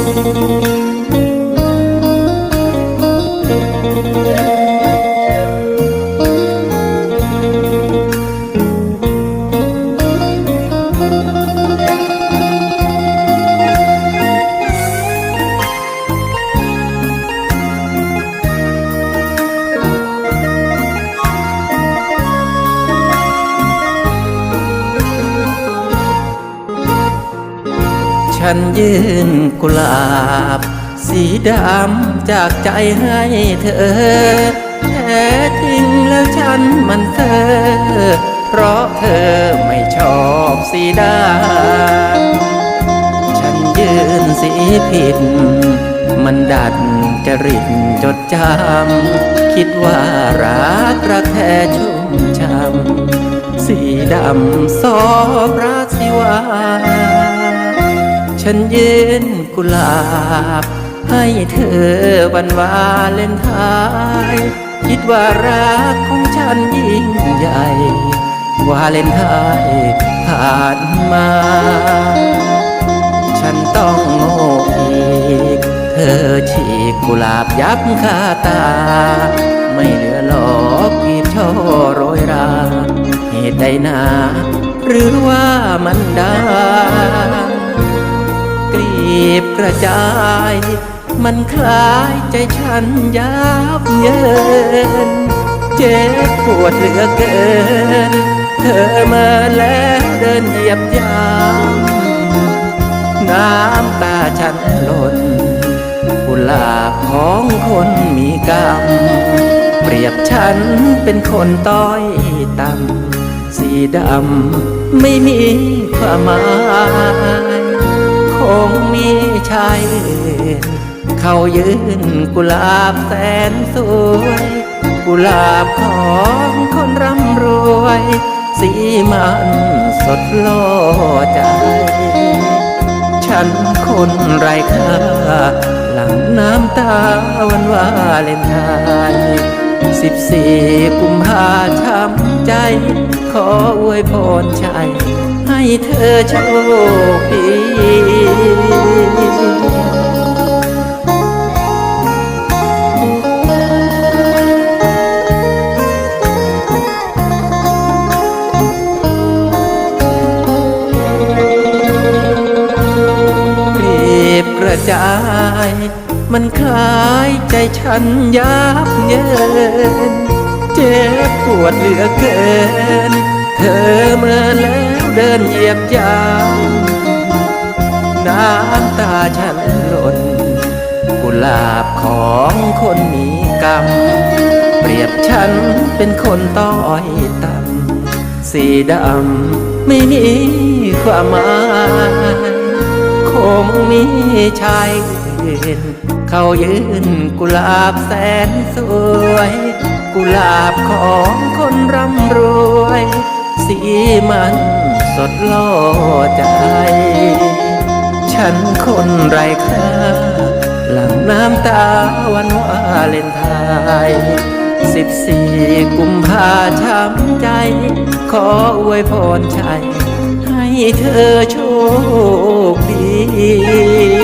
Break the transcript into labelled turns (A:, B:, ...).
A: Música ฉันยื่นกุหลาบ สีดำจากใจให้เธอ แท้จริงแล้วฉันมันเธอ เพราะเธอไม่ชอบสีดำฉันยืนสีผิด มันดัดจริตจดจำ คิดว่ารักรักแท้ชุ่มช่ำสีดำสอบรักสิวา ฉันยืนกุหลาบ ให้เธอวันวาเล่นทาย คิดว่ารักของฉันยิ่งใหญ่ วาเลนไทน์ผ่านมา ฉันต้องโง่อีก เธอฉีกกุหลาบยับคาตา ไม่เหลือหลอกกีบช่อโรยราเหตุใดนา หรือว่ามันดา บกระจาย มันคล้ายใจฉันยับเยิน เจ็บปวดเหลือเกิน เธอมาแล้วเดินเหยียบยามน้ำตาฉันหล่นกุหลาบของคนมีกรรม เปรียบฉันเป็นคนต้อยต่ำสีดำไม่มีความหมาย คงมีชายอื่นเขายืนกุหลาบแสนสวย กุหลาบของคนร่ำรวย สีมันสดล่อใจ ฉันคนไร้ค่าหลังน้ำตาวันวาเลนไทน์สิบสี่กุมภาช้ำใจ ขออวยพรชัยให้เธอโชคดี รีบกระจาย มันคล้ายใจฉันยับเยิน เจ็บปวดเหลือเกิน เธอเมื่อแล้วเดินเหยียบยามน้ำตาฉันหล่นกุหลาบของคนมีกรรม เปรียบฉันเป็นคนต้อยต่ำสีดำไม่มีความหมายคงมีชายอื่นเขายืนกุหลาบแสนสวย กุหลาบของคนร่ำรวย สีมันสดล่อใจ ฉันคนไร้ค่าหลังน้ำตาวันวาเลนไทยสิบสี่กุมภาช้ำใจ ขออวยพรชัยให้เธอโชคดี